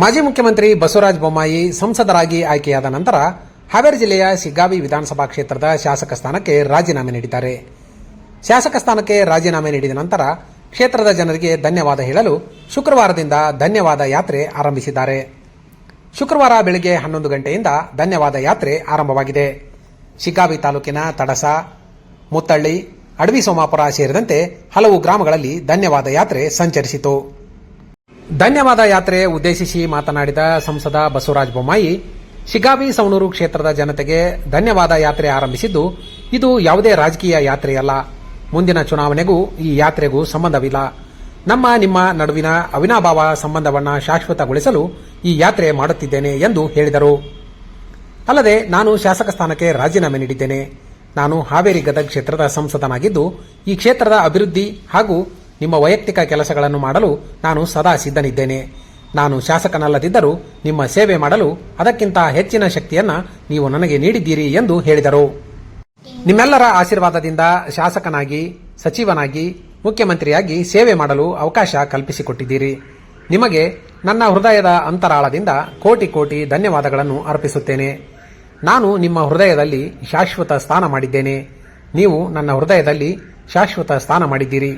ಮಾಜಿ ಮುಖ್ಯಮಂತ್ರಿ ಬಸವರಾಜ ಬೊಮ್ಮಾಯಿ ಸಂಸದರಾಗಿ ಆಯ್ಕೆಯಾದ ನಂತರ ಹಾವೇರಿ ಜಿಲ್ಲೆಯ ಸಿಗ್ಗಾವಿ ವಿಧಾನಸಭಾ ಕ್ಷೇತ್ರದ ಶಾಸಕ ಸ್ಥಾನಕ್ಕೆ ರಾಜೀನಾಮೆ ನೀಡಿದ್ದಾರೆ. ಶಾಸಕ ಸ್ಥಾನಕ್ಕೆ ರಾಜೀನಾಮೆ ನೀಡಿದ ನಂತರ ಕ್ಷೇತ್ರದ ಜನರಿಗೆ ಧನ್ಯವಾದ ಹೇಳಲು ಶುಕ್ರವಾರದಿಂದ ಧನ್ಯವಾದ ಯಾತ್ರೆ ಆರಂಭಿಸಿದ್ದಾರೆ. ಶುಕ್ರವಾರ ಬೆಳಗ್ಗೆ ಹನ್ನೊಂದು ಗಂಟೆಯಿಂದ ಧನ್ಯವಾದ ಯಾತ್ರೆ ಆರಂಭವಾಗಿದೆ. ಶಿಗ್ಗಾವಿ ತಾಲೂಕಿನ ತಡಸ, ಮುತ್ತಳ್ಳಿ, ಅಡವಿ ಸೋಮಾಪುರ ಸೇರಿದಂತೆ ಹಲವು ಗ್ರಾಮಗಳಲ್ಲಿ ಧನ್ಯವಾದ ಯಾತ್ರೆ ಸಂಚರಿಸಿತು. ಧನ್ಯವಾದ ಯಾತ್ರೆ ಉದ್ದೇಶಿಸಿ ಮಾತನಾಡಿದ ಸಂಸದ ಬಸವರಾಜ ಬೊಮ್ಮಾಯಿ, ಶಿಗಾವಿ ಸವಣೂರು ಕ್ಷೇತ್ರದ ಜನತೆಗೆ ಧನ್ಯವಾದ ಯಾತ್ರೆ ಆರಂಭಿಸಿದ್ದು, ಇದು ಯಾವುದೇ ರಾಜಕೀಯ ಯಾತ್ರೆಯಲ್ಲ. ಮುಂದಿನ ಚುನಾವಣೆಗೂ ಈ ಯಾತ್ರೆಗೂ ಸಂಬಂಧವಿಲ್ಲ. ನಮ್ಮ, ನಿಮ್ಮ ನಡುವಿನ ಅವಿನಾಭಾವ ಸಂಬಂಧವನ್ನು ಶಾಶ್ವತಗೊಳಿಸಲು ಈ ಯಾತ್ರೆ ಮಾಡುತ್ತಿದ್ದೇನೆ ಎಂದು ಹೇಳಿದರು. ಅಲ್ಲದೆ ನಾನು ಶಾಸಕ ಸ್ಥಾನಕ್ಕೆ ರಾಜೀನಾಮೆ ನೀಡಿದ್ದೇನೆ. ನಾನು ಹಾವೇರಿ ಗದಗ ಕ್ಷೇತ್ರದ ಸಂಸದನಾಗಿದ್ದು, ಈ ಕ್ಷೇತ್ರದ ಅಭಿವೃದ್ಧಿ ಹಾಗೂ ನಿಮ್ಮ ವೈಯಕ್ತಿಕ ಕೆಲಸಗಳನ್ನು ಮಾಡಲು ನಾನು ಸದಾ ಸಿದ್ಧನಿದ್ದೇನೆ. ನಾನು ಶಾಸಕನಲ್ಲದಿದ್ದರೂ ನಿಮ್ಮ ಸೇವೆ ಮಾಡಲು ಅದಕ್ಕಿಂತ ಹೆಚ್ಚಿನ ಶಕ್ತಿಯನ್ನ ನೀವು ನನಗೆ ನೀಡಿದ್ದೀರಿ ಎಂದು ಹೇಳಿದರು. ನಿಮ್ಮೆಲ್ಲರ ಆಶೀರ್ವಾದದಿಂದ ಶಾಸಕನಾಗಿ, ಸಚಿವನಾಗಿ, ಮುಖ್ಯಮಂತ್ರಿಯಾಗಿ ಸೇವೆ ಮಾಡಲು ಅವಕಾಶ ಕಲ್ಪಿಸಿಕೊಟ್ಟಿದ್ದೀರಿ. ನಿಮಗೆ ನನ್ನ ಹೃದಯದ ಅಂತರಾಳದಿಂದ ಕೋಟಿ ಕೋಟಿ ಧನ್ಯವಾದಗಳನ್ನು ಅರ್ಪಿಸುತ್ತೇನೆ. ನಾನು ನಿಮ್ಮ ಹೃದಯದಲ್ಲಿ ಶಾಶ್ವತ ಸ್ಥಾನ ಮಾಡಿದ್ದೇನೆ. ನೀವು ನನ್ನ ಹೃದಯದಲ್ಲಿ ಶಾಶ್ವತ ಸ್ಥಾನ ಮಾಡಿದ್ದೀರಿ.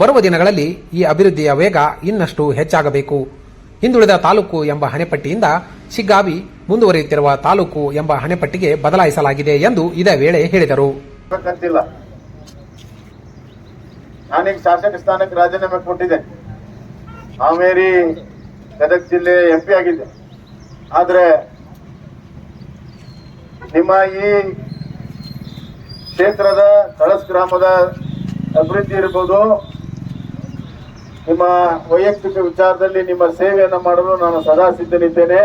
ಬರುವ ದಿನಗಳಲ್ಲಿ ಈ ಅಭಿವೃದ್ಧಿಯ ವೇಗ ಇನ್ನಷ್ಟು ಹೆಚ್ಚಾಗಬೇಕು. ಹಿಂದುಳಿದ ತಾಲೂಕು ಎಂಬ ಹಣೆಪಟ್ಟಿಯಿಂದ ಶಿಗ್ಗಾವಿ ಮುಂದುವರಿಯುತ್ತಿರುವ ತಾಲೂಕು ಎಂಬ ಹಣೆಪಟ್ಟಿಗೆ ಬದಲಾಯಿಸಲಾಗಿದೆ ಎಂದು ಇದೇ ವೇಳೆ ಹೇಳಿದರು. ನಾನೀಗ ಶಾಸಕ ಸ್ಥಾನಕ್ಕೆ ರಾಜೀನಾಮೆ ಕೊಟ್ಟಿದ್ದೆ. ಹಾವೇರಿ, ಗದಗ ಜಿಲ್ಲೆ ಎಂ ಪಿ ಆಗಿದ್ದೆ. ಆದ್ರೆ ನಿಮ್ಮ ಈ ಕ್ಷೇತ್ರದ ಕಳಸ್ ಗ್ರಾಮದ ಅಭಿವೃದ್ಧಿ ಇರ್ಬೋದು ನಿಮ್ಮ ವೈಯಕ್ತಿಕ ವಿಚಾರದಲ್ಲಿ ನಿಮ್ಮ ಸೇವೆಯನ್ನು ಮಾಡಲು ನಾನು ಸದಾ ಸಿದ್ಧನಿದ್ದೇನೆ.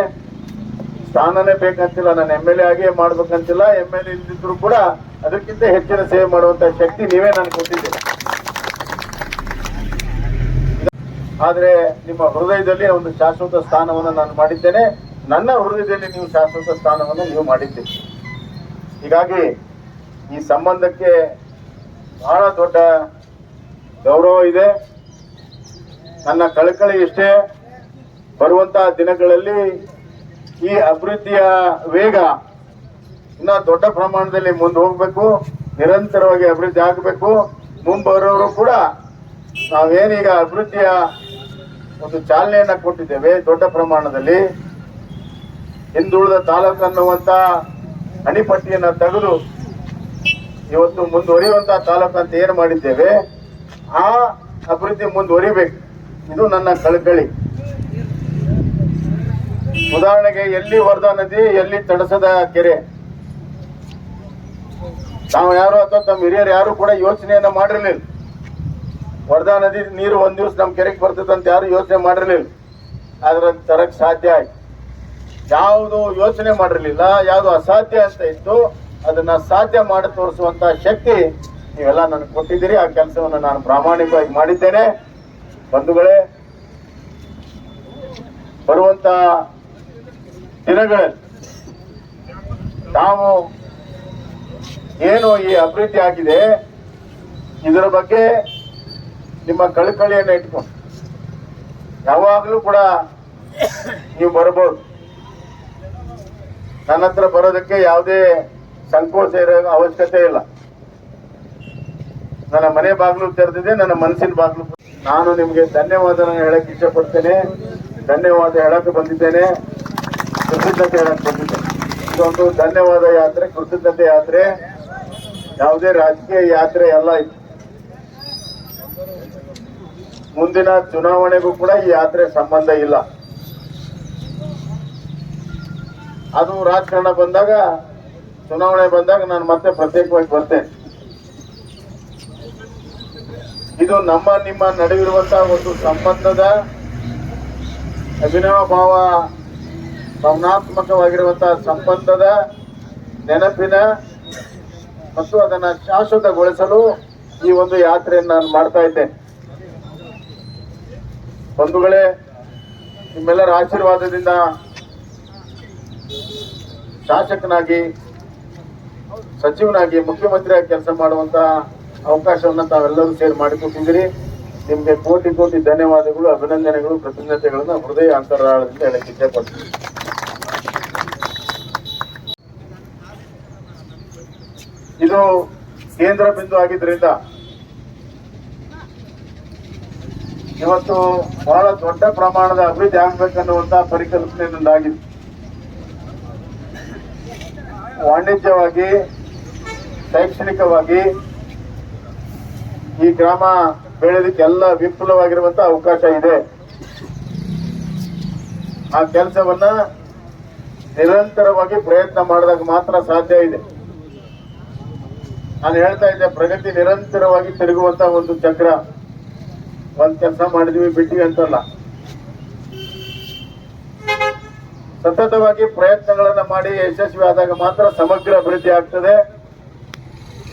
ಸ್ಥಾನನೇ ಬೇಕಂತಿಲ್ಲ, ನಾನು ಎಂ ಎಲ್ ಎ ಆಗೇ ಮಾಡ್ಬೇಕಂತಿಲ್ಲ. ಎಂ ಎಲ್ ಎ ಇಲ್ದಿದ್ರು ಕೂಡ ಅದಕ್ಕಿಂತ ಹೆಚ್ಚಿನ ಸೇವೆ ಮಾಡುವಂತ ಶಕ್ತಿ ನೀವೇ ನಾನು ಕೊಟ್ಟಿದ್ದೀರಿ. ಆದ್ರೆ ನಿಮ್ಮ ಹೃದಯದಲ್ಲಿ ಒಂದು ಶಾಶ್ವತ ಸ್ಥಾನವನ್ನು ನಾನು ಮಾಡಿದ್ದೇನೆ. ನನ್ನ ಹೃದಯದಲ್ಲಿ ನೀವು ಶಾಶ್ವತ ಸ್ಥಾನವನ್ನು ನೀವು ಮಾಡಿದ್ದೀರಿ. ಹೀಗಾಗಿ ಈ ಸಂಬಂಧಕ್ಕೆ ಬಹಳ ದೊಡ್ಡ ಗೌರವ ಇದೆ. ನನ್ನ ಕಳಕಳಿ ಇಷ್ಟೇ ಬರುವಂತಹ ದಿನಗಳಲ್ಲಿ ಈ ಅಭಿವೃದ್ಧಿಯ ವೇಗ ಇನ್ನ ದೊಡ್ಡ ಪ್ರಮಾಣದಲ್ಲಿ ಮುಂದೆ ಹೋಗಬೇಕು, ನಿರಂತರವಾಗಿ ಅಭಿವೃದ್ಧಿ ಆಗಬೇಕು. ಮುಂಬರೋರು ಕೂಡ ನಾವೇನೀಗ ಅಭಿವೃದ್ಧಿಯ ಒಂದು ಚಾಲನೆಯನ್ನ ಕೊಟ್ಟಿದ್ದೇವೆ ದೊಡ್ಡ ಪ್ರಮಾಣದಲ್ಲಿ. ಹಿಂದುಳಿದ ತಾಲೂಕು ಅನ್ನುವಂತ ಅಣಿಪಟ್ಟಿಯನ್ನ ತೆಗೆದು ಇವತ್ತು ಮುಂದುವರಿಯುವಂತ ತಾಲೂಕು ಅಂತ ಏನು ಮಾಡಿದ್ದೇವೆ, ಆ ಅಭಿವೃದ್ಧಿ ಮುಂದುವರಿಬೇಕು. ಇದು ನನ್ನ ಕಳಕಳಿ. ಉದಾಹರಣೆಗೆ ಎಲ್ಲಿ ವರ್ಧಾ ನದಿ, ಎಲ್ಲಿ ತಡಸದ ಕೆರೆ? ನಾವು ಯಾರು ಅಥವಾ ತಮ್ಮ ಹಿರಿಯರು ಯಾರು ಕೂಡ ಯೋಚನೆಯನ್ನ ಮಾಡಿರ್ಲಿಲ್ಲ. ವರ್ಧಾ ನದಿ ನೀರು ಒಂದ್ ದಿವಸ ನಮ್ಮ ಕೆರೆಗೆ ಬರ್ತದೆ ಅಂತ ಯಾರು ಯೋಚನೆ ಮಾಡಿರ್ಲಿಲ್ಲ. ಆದ್ರೆ ಅದ್ ತರಕ್ ಸಾಧ್ಯ ಆಯ್ತು. ಯಾವುದು ಯೋಚನೆ ಮಾಡಿರ್ಲಿಲ್ಲ, ಯಾವುದು ಅಸಾಧ್ಯ ಅಂತ ಇತ್ತು, ಅದನ್ನ ಸಾಧ್ಯ ಮಾಡಿ ತೋರಿಸುವಂತ ಶಕ್ತಿ ನೀವೆಲ್ಲ ನನಗೆ ಕೊಟ್ಟಿದ್ದೀರಿ. ಆ ಕೆಲಸವನ್ನು ನಾನು ಪ್ರಾಮಾಣಿಕವಾಗಿ ಮಾಡಿದ್ದೇನೆ. ಬಂಧುಗಳೇ, ಬರುವಂತ ದಿನಗಳಲ್ಲಿ ನಾವು ಏನು ಈ ಅಭಿವೃದ್ಧಿ ಆಗಿದೆ, ಇದರ ಬಗ್ಗೆ ನಿಮ್ಮ ಕಳಕಳಿಯನ್ನು ಇಟ್ಕೊಂಡು. ಯಾವಾಗಲೂ ಕೂಡ ನೀವು ಬರಬಹುದು. ನನ್ನ ಹತ್ರ ಬರೋದಕ್ಕೆ ಯಾವುದೇ ಸಂಕೋಚ ಇರೋ ಅವಶ್ಯಕತೆ ಇಲ್ಲ. ನನ್ನ ಮನೆ ಬಾಗಿಲು ತೆರೆದಿದೆ, ನನ್ನ ಮನಸ್ಸಿನ ಬಾಗಿಲು ನಾನು ನಿಮಗೆ ಧನ್ಯವಾದ ಹೇಳಕ್ ಇಷ್ಟಪಡ್ತೇನೆ. ಧನ್ಯವಾದ ಹೇಳಕ್ ಬಂದಿದ್ದೇನೆ. ಕೃತಜ್ಞತೆ ಹೇಳಕ್ ಬಂದಿದ್ದೇನೆ. ಇದೊಂದು ಧನ್ಯವಾದ ಯಾತ್ರೆ, ಕೃತಜ್ಞತೆ ಯಾತ್ರೆ. ಯಾವುದೇ ರಾಜಕೀಯ ಯಾತ್ರೆ ಎಲ್ಲ ಇತ್ತು ಮುಂದಿನ ಚುನಾವಣೆಗೂ ಕೂಡ ಈ ಯಾತ್ರೆ ಸಂಬಂಧ ಇಲ್ಲ. ಅದು ರಾಜಕಾರಣ ಬಂದಾಗ, ಚುನಾವಣೆ ಬಂದಾಗ ನಾನು ಮತ್ತೆ ಪ್ರತ್ಯೇಕವಾಗಿ ಬರ್ತೇನೆ. ಇದು ನಮ್ಮ, ನಿಮ್ಮ ನಡುವಿರುವಂತಹ ಒಂದು ಸಂಬಂಧದ ಅಭಿನವ ಭಾವ ಭಾವನಾತ್ಮಕವಾಗಿರುವಂತಹ ಸಂಬಂಧದ ನೆನಪಿನ ಮತ್ತು ಅದನ್ನ ಶಾಶ್ವತಗೊಳಿಸಲು ಈ ಒಂದು ಯಾತ್ರೆಯನ್ನು ನಾನು ಮಾಡ್ತಾ ಇದ್ದೇನೆ ಬಂಧುಗಳೇ, ನಿಮ್ಮೆಲ್ಲರ ಆಶೀರ್ವಾದದಿಂದ ಶಾಸಕನಾಗಿ, ಸಚಿವನಾಗಿ, ಮುಖ್ಯಮಂತ್ರಿಯಾಗಿ ಕೆಲಸ ಮಾಡುವಂತ ಅವಕಾಶವನ್ನ ತಾವೆಲ್ಲರೂ ಸೇರಿ ಮಾಡಿಕೊಟ್ಟಿದ್ದೀರಿ. ನಿಮಗೆ ಕೋಟಿ ಕೋಟಿ ಧನ್ಯವಾದಗಳು, ಅಭಿನಂದನೆಗಳು, ಕೃತಜ್ಞತೆಗಳನ್ನ ಹೃದಯ ಅಂತರಾಳದಿಂದ ಹೇಳಕ್ಕೆ ಇಷ್ಟಪಡ್ತೀನಿ. ಇದು ಕೇಂದ್ರ ಬಿಂದು ಆಗಿದ್ದರಿಂದ ಇವತ್ತು ಬಹಳ ದೊಡ್ಡ ಪ್ರಮಾಣದ ಅಭಿವೃದ್ಧಿ ಆಗ್ಬೇಕನ್ನುವಂತ ಪರಿಕಲ್ಪನೆ ನಂದಾಗಿದೆ ವಾಣಿಜ್ಯವಾಗಿ, ಶೈಕ್ಷಣಿಕವಾಗಿ ಈ ಗ್ರಾಮ ಬೆಳೆಯೋದಕ್ಕೆ ಎಲ್ಲ ವಿಪುಲವಾಗಿರುವಂತ ಅವಕಾಶ ಇದೆ. ಆ ಕೆಲಸವನ್ನ ನಿರಂತರವಾಗಿ ಪ್ರಯತ್ನ ಮಾಡಿದಾಗ ಮಾತ್ರ ಸಾಧ್ಯ ಇದೆ. ನಾನು ಹೇಳ್ತಾ ಇದ್ದೆ, ಪ್ರಗತಿ ನಿರಂತರವಾಗಿ ತಿರುಗುವಂತ ಒಂದು ಚಕ್ರ. ಒಂದ್ ಕೆಲಸ ಮಾಡಿದ್ವಿ, ಬಿಟ್ವಿ ಅಂತಲ್ಲ. ಸತತವಾಗಿ ಪ್ರಯತ್ನಗಳನ್ನ ಮಾಡಿ ಯಶಸ್ವಿ ಆದಾಗ ಮಾತ್ರ ಸಮಗ್ರ ಅಭಿವೃದ್ಧಿ ಆಗ್ತದೆ.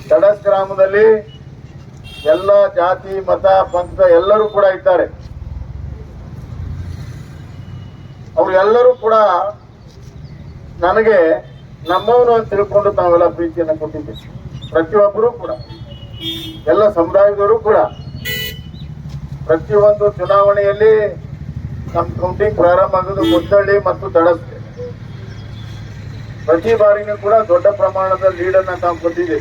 ತಡಸ್ ಗ್ರಾಮದಲ್ಲಿ ಎಲ್ಲ ಜಾತಿ, ಮತ, ಪಂಥ ಎಲ್ಲರೂ ಕೂಡ ಇದ್ದಾರೆ. ಅವರೆಲ್ಲರೂ ಕೂಡ ನನಗೆ ನಮ್ಮವನು ಅಂತ ತಿಳ್ಕೊಂಡು ತಾವೆಲ್ಲ ಪ್ರೀತಿಯನ್ನು ಕೊಟ್ಟಿದ್ದೀವಿ ಪ್ರತಿಯೊಬ್ಬರೂ ಕೂಡ, ಎಲ್ಲ ಸಮುದಾಯದವರು ಕೂಡ ಪ್ರತಿಯೊಂದು ಚುನಾವಣೆಯಲ್ಲಿ ನಮ್ಮ ಕೌಂಟಿಂಗ್ ಪ್ರಾರಂಭ ಆಗೋದು ಮುದ್ದಳ್ಳಿ ಮತ್ತು ತಡಸ್ಗೆ ಪ್ರತಿ ಬಾರಿನೂ ಕೂಡ ದೊಡ್ಡ ಪ್ರಮಾಣದ ಲೀಡನ್ನು ನಾವು ಕೊಟ್ಟಿದ್ದೀವಿ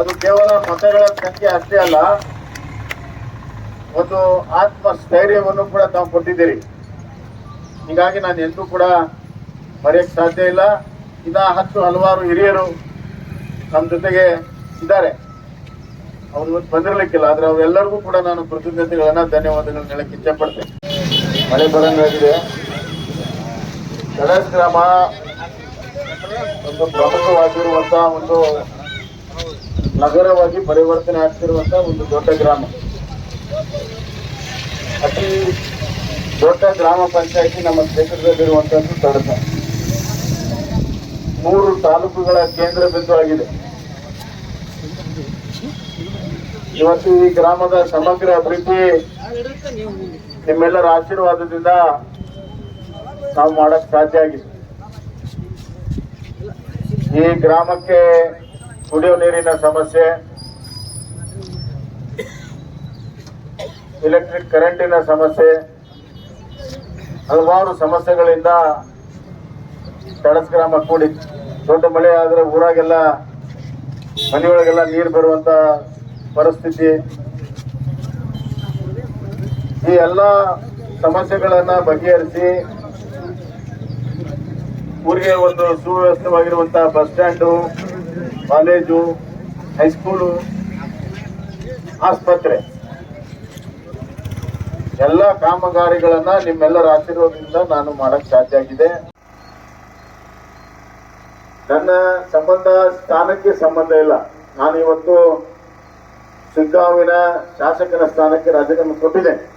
ಅದು ಕೇವಲ ಮತಗಳ ಸಂಖ್ಯೆ ಅಷ್ಟೇ ಅಲ್ಲ, ಒಂದು ಆತ್ಮಸ್ಥೈರ್ಯವನ್ನು ಕೂಡ ತಾವು ಕೊಟ್ಟಿದ್ದೀರಿ. ಹೀಗಾಗಿ ನಾನು ಎಂದೂ ಕೂಡ ಮರೆಯಕ್ಕೆ ಸಾಧ್ಯ ಇಲ್ಲ. ಇನ್ನ ಹತ್ತು ಹಲವಾರು ಹಿರಿಯರು ನಮ್ಮ ಜೊತೆಗೆ ಇದ್ದಾರೆ. ಅವ್ರು ಇವತ್ತು ಬಂದಿರಲಿಕ್ಕಿಲ್ಲ, ಆದ್ರೆ ಅವರೆಲ್ಲರಿಗೂ ಕೂಡ ನಾನು ಕೃತಜ್ಞತೆಗಳನ್ನ, ಧನ್ಯವಾದಗಳನ್ನ ಹೇಳಕ್ಕೆ ಇಚ್ಛೆ ಪಡ್ತೇನೆ ಮಳೆ ಬರಂಗಾಗಿದೆ ಗಣೇಶ್ ಗ್ರಾಮ ಒಂದು ಪ್ರಮುಖವಾಗಿರುವಂತಹ ಒಂದು ನಗರವಾಗಿ ಪರಿವರ್ತನೆ ಆಗ್ತಿರುವಂತ ಒಂದು ದೊಡ್ಡ ಗ್ರಾಮ. ಅತಿ ದೊಡ್ಡ ಗ್ರಾಮ ಪಂಚಾಯತಿ ನಮ್ಮ ಕ್ಷೇತ್ರದಲ್ಲಿರುವಂತದ್ದು ತಡಕ ಮೂರು ತಾಲೂಕುಗಳ ಕೇಂದ್ರ ಬಿಂದು ಆಗಿದೆ. ಇವತ್ತು ಈ ಗ್ರಾಮದ ಸಮಗ್ರ ಅಭಿವೃದ್ಧಿ ನಿಮ್ಮೆಲ್ಲರ ಆಶೀರ್ವಾದದಿಂದ ನಾವು ಮಾಡಕ್ ಸಾಧ್ಯ ಆಗಿದೆ. ಈ ಗ್ರಾಮಕ್ಕೆ ಕುಡಿಯುವ ನೀರಿನ ಸಮಸ್ಯೆ ಎಲೆಕ್ಟ್ರಿಕ್ ಕರೆಂಟಿನ ಸಮಸ್ಯೆ, ಹಲವಾರು ಸಮಸ್ಯೆಗಳಿಂದ ತಳಸ್ ಗ್ರಾಮ ಕೂಡಿ. ದೊಡ್ಡ ಮಳೆ ಆದರೆ ಊರಾಗೆಲ್ಲ, ಮನೆಯೊಳಗೆಲ್ಲ ನೀರು ಬರುವಂತ ಪರಿಸ್ಥಿತಿ. ಈ ಎಲ್ಲ ಸಮಸ್ಯೆಗಳನ್ನ ಬಗೆಹರಿಸಿ, ಊರಿಗೆ ಒಂದು ಸುವ್ಯವಸ್ಥಿತವಾಗಿರುವಂತಹ bus stand college high school ಆಸ್ಪತ್ರೆ. ಎಲ್ಲ ಕಾಮಗಾರಿಗಳನ್ನ ನಿಮ್ಮೆಲ್ಲರ ಆಶೀರ್ವಾದದಿಂದ ನಾನು ಮಾಡಕ್ ಸಾಧ್ಯ ಆಗಿದೆ. ನನ್ನ ಸಂಬಂಧ, ಸ್ಥಾನಕ್ಕೆ ಸಂಬಂಧ ಇಲ್ಲ. ನಾನು ಇವತ್ತು ಸಿದ್ದಾವಿನ ಶಾಸಕನ ಸ್ಥಾನಕ್ಕೆ ರಾಜೀನಾಮೆ ಕೊಟ್ಟಿದ್ದೇನೆ.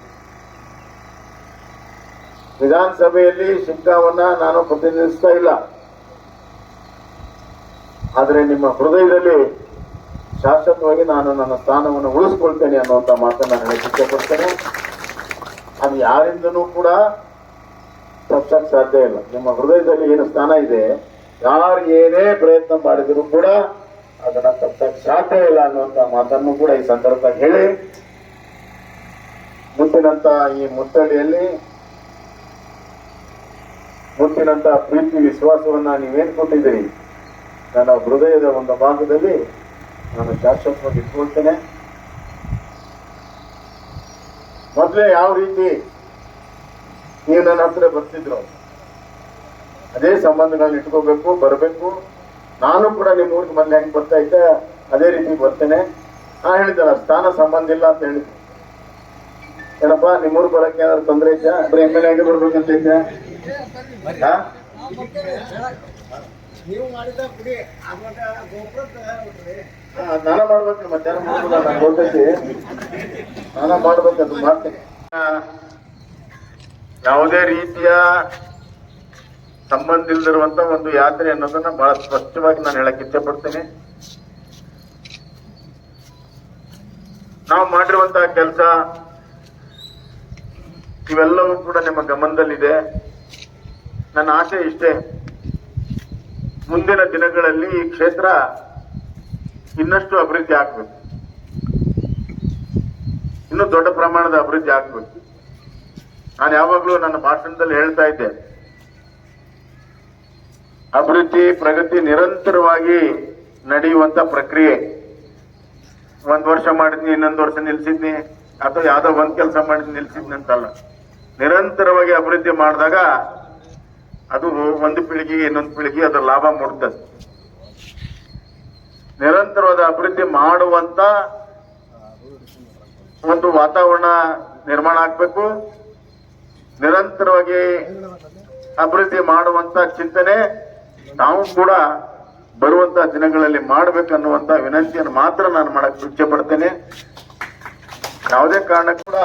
ವಿಧಾನಸಭೆಯಲ್ಲಿ ಶಿಗ್ಗಾಂವನ್ನ ನಾನು ಪ್ರತಿನಿಧಿಸ್ತಾ ಇಲ್ಲ. ಆದರೆ ನಿಮ್ಮ ಹೃದಯದಲ್ಲಿ ಶಾಶ್ವತವಾಗಿ ನಾನು ನನ್ನ ಸ್ಥಾನವನ್ನು ಉಳಿಸ್ಕೊಳ್ತೇನೆ ಅನ್ನುವಂಥ ಮಾತನ್ನ ನಾನು ಇಷ್ಟಪಡ್ತೇನೆ. ಅದು ಯಾರಿಂದನೂ ಕೂಡ ತಪ್ಸಕ್ ಸಾಧ್ಯ ಇಲ್ಲ. ನಿಮ್ಮ ಹೃದಯದಲ್ಲಿ ಏನು ಸ್ಥಾನ ಇದೆ, ಯಾರು ಏನೇ ಪ್ರಯತ್ನ ಮಾಡಿದರೂ ಕೂಡ ಅದನ್ನ ತಪ್ಸಕ್ ಸಾಧ್ಯ ಇಲ್ಲ ಅನ್ನುವಂತ ಮಾತನ್ನು ಕೂಡ ಈ ಸಂದರ್ಭದಾಗ ಹೇಳಿ. ಮುತ್ತಿನಂತ ಈ ಮುತ್ತಡಿಯಲ್ಲಿ ಮುತ್ತಿನಂತ ಪ್ರೀತಿ, ವಿಶ್ವಾಸವನ್ನ ನೀವೇನ್ ಕೊಟ್ಟಿದ್ದೀರಿ? ನನ್ನ ಹೃದಯದ ಒಂದು ಭಾಗದಲ್ಲಿ ನಾನು ಶಾಶ್ವತವಾಗಿ ಇಟ್ಕೊಳ್ತೇನೆ. ಮೊದಲೇ ಯಾವ ರೀತಿ ನೀವು ನನ್ನ ಹತ್ರ ಬರ್ತಿದ್ರು, ಅದೇ ಸಂಬಂಧಗಳನ್ನ ಇಟ್ಕೋಬೇಕು, ಬರಬೇಕು. ನಾನು ಕೂಡ ನಿಮ್ಮ ಊರಿಗೆ ಮೊದಲೇ ಹೆಂಗ್ ಬರ್ತಾ ಇದ್ದೆ, ಅದೇ ರೀತಿ ಬರ್ತೇನೆ. ನಾ ಹೇಳಿದ್ದಲ್ಲ, ಸ್ಥಾನ ಸಂಬಂಧ ಇಲ್ಲ ಅಂತ ಹೇಳಿದ್ದೆ ಏನಪ್ಪ ನಿಮ್ಮೂರ್ ಬರಕ್ಕೆ ಏನಾದ್ರು ತೊಂದರೆ ಐತೆ ಎಂ ಎಲ್ ಎಗೆ ಬರ್ಬೇಕಂತ ಐತೆ? ನೀವು ಮಾಡ್ಬೇಕು, ಮಧ್ಯಾಹ್ನ ನಾನು ಮಾಡ್ತೇನೆ. ಯಾವುದೇ ರೀತಿಯ ಸಂಬಂಧ ಇಲ್ದಿರುವಂತ ಒಂದು ಯಾತ್ರೆ ಅನ್ನೋದನ್ನ ಬಹಳ ಸ್ಪಷ್ಟವಾಗಿ ನಾನು ಹೇಳಕ್ ಇಷ್ಟಪಡ್ತೇನೆ ಪಡ್ತೇನೆ. ನಾವು ಮಾಡಿರುವಂತಹ ಕೆಲಸ, ಇವೆಲ್ಲವೂ ಕೂಡ ನಿಮ್ಮ ಗಮನದಲ್ಲಿದೆ. ನನ್ನ ಆಸೆ ಇಷ್ಟೇ. ಮುಂದಿನ ದಿನಗಳಲ್ಲಿ ಈ ಕ್ಷೇತ್ರ ಇನ್ನಷ್ಟು ಅಭಿವೃದ್ಧಿ ಆಗ್ಬೇಕು. ಇನ್ನೂ ದೊಡ್ಡ ಪ್ರಮಾಣದ ಅಭಿವೃದ್ಧಿ ಆಗ್ಬೇಕು. ನಾನು ಯಾವಾಗಲೂ ನನ್ನ ಭಾಷಣದಲ್ಲಿ ಹೇಳ್ತಾ ಇದ್ದೆ. ಅಭಿವೃದ್ಧಿ, ಪ್ರಗತಿ ನಿರಂತರವಾಗಿ ನಡೆಯುವಂತ ಪ್ರಕ್ರಿಯೆ. ಒಂದ್ ವರ್ಷ ಮಾಡಿದ್ನಿ, ಇನ್ನೊಂದು ವರ್ಷ ನಿಲ್ಸಿದ್ನಿ, ಅಥವಾ ಯಾವ್ದೋ ಒಂದ್ ಕೆಲಸ ಮಾಡಿದ್ ನಿಲ್ಸಿದ್ನಿ ಅಂತಲ್ಲ. ನಿರಂತರವಾಗಿ ಅಭಿವೃದ್ಧಿ ಮಾಡಿದಾಗ ಅದು ಒಂದು ಪೀಳಿಗೆಗೆ ಇನ್ನೊಂದು ಪೀಳಿಗೆ ಅದರ ಲಾಭ ಮೂಡ್ತದೆ ನಿರಂತರವಾದ ಅಭಿವೃದ್ಧಿ ಮಾಡುವಂತ ಒಂದು ವಾತಾವರಣ ನಿರ್ಮಾಣ ಆಗ್ಬೇಕು. ನಿರಂತರವಾಗಿ ಅಭಿವೃದ್ಧಿ ಮಾಡುವಂತ ಚಿಂತನೆ ನಾವು ಕೂಡ ಬರುವಂತ ದಿನಗಳಲ್ಲಿ ಮಾಡ್ಬೇಕನ್ನುವಂತ ವಿನಂತಿಯನ್ನು ಮಾತ್ರ ನಾನು ಮಾಡಕ್ ಇಚ್ಛೆ ಪಡ್ತೇನೆ ಯಾವುದೇ ಕಾರಣ ಕೂಡ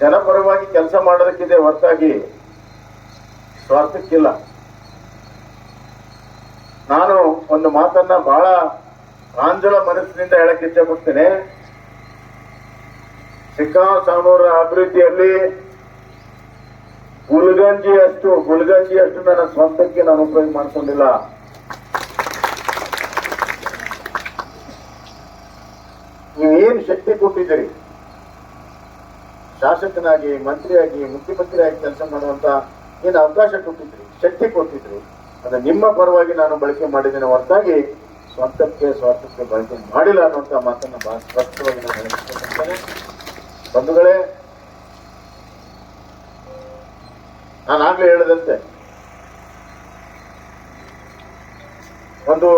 ಜನಪರವಾಗಿ ಕೆಲಸ ಮಾಡೋದಕ್ಕಿದೆ ಹೊರತಾಗಿ ಸ್ವಾರ್ಥಕ್ಕಿಲ್ಲ. ನಾನು ಒಂದು ಮಾತನ್ನ ಬಹಳ ಪ್ರಾಂಜಲ ಮನಸ್ಸಿನಿಂದ ಹೇಳಕ್ಕೆ ಇಚ್ಛೆ ಪಡ್ತೇನೆ ಸಿಕ್ಕಾಸಾಮೂರ ಅಭಿವೃದ್ಧಿಯಲ್ಲಿ ಗುಲ್ಗಂಜಿಯಷ್ಟು ಅಷ್ಟು ಗುಲ್ಗಂಜಿ ಅಷ್ಟು ನನ್ನ ಸ್ವಂತಕ್ಕೆ ನಾನು ಉಪಯೋಗ ಮಾಡ್ಕೊಂಡಿಲ್ಲ. ನೀವೇನ್ ಶಕ್ತಿ ಕೊಟ್ಟಿದ್ದೀರಿ? ಶಾಸಕನಾಗಿ, ಮಂತ್ರಿಯಾಗಿ, ಮುಖ್ಯಮಂತ್ರಿಯಾಗಿ ಕೆಲಸ ಮಾಡುವಂತ ಏನು ಅವಕಾಶ ಕೊಟ್ಟಿದ್ರು, ಶಕ್ತಿ ಕೊಟ್ಟಿದ್ರು ಅದ ನಿಮ್ಮ ಪರವಾಗಿ ನಾನು ಬಳಕೆ ಮಾಡಿದ್ದೇನೆ ಹೊರತಾಗಿ ಸ್ವಂತಕ್ಕೆ ಸ್ವಾರ್ಥಕ್ಕೆ ಬಳಕೆ ಮಾಡಿಲ್ಲ ಅನ್ನುವಂತ ಮಾತನ್ನು ಬಹಳ ಸ್ಪಷ್ಟವಾಗಿ ನಾನು ಬಂಧುಗಳೇ, ನಾನು ಆಗ್ಲೇ ಹೇಳಿದಂತೆ, ಒಂದು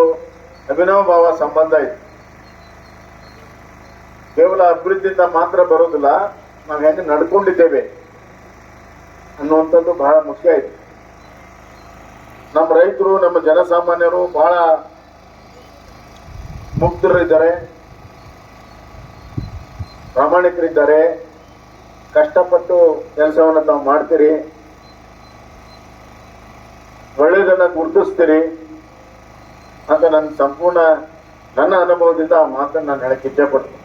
ಅಭಿನವ ಭಾವ ಸಂಬಂಧ ಇದೆ. ಕೇವಲ ಅಭಿವೃದ್ಧಿಯಿಂದ ಮಾತ್ರ ಬರೋದಿಲ್ಲ, ನಾವು ಹೆಂಗೆ ನಡ್ಕೊಂಡಿದ್ದೇವೆ? ಅನ್ನುವಂಥದ್ದು ಬಹಳ ಮುಖ್ಯ ಇದೆ ನಮ್ಮ ರೈತರು, ನಮ್ಮ ಜನಸಾಮಾನ್ಯರು ಬಹಳ ಮುಗ್ಧರಿದ್ದಾರೆ, ಪ್ರಾಮಾಣಿಕರಿದ್ದಾರೆ, ಕಷ್ಟಪಟ್ಟು ಕೆಲಸವನ್ನು ತಾವು ಮಾಡ್ತೀರಿ ಒಳ್ಳೆಯದನ್ನು ಗುರುತಿಸ್ತೀರಿ ಅಂತ ನನ್ನ ಸಂಪೂರ್ಣ, ನನ್ನ ಅನುಭವದಿಂದ ಆ ಮಾತನ್ನು ನಾನು ಹೇಳಕ್ ಇಚ್ಛೆಪಡ್ತೀನಿ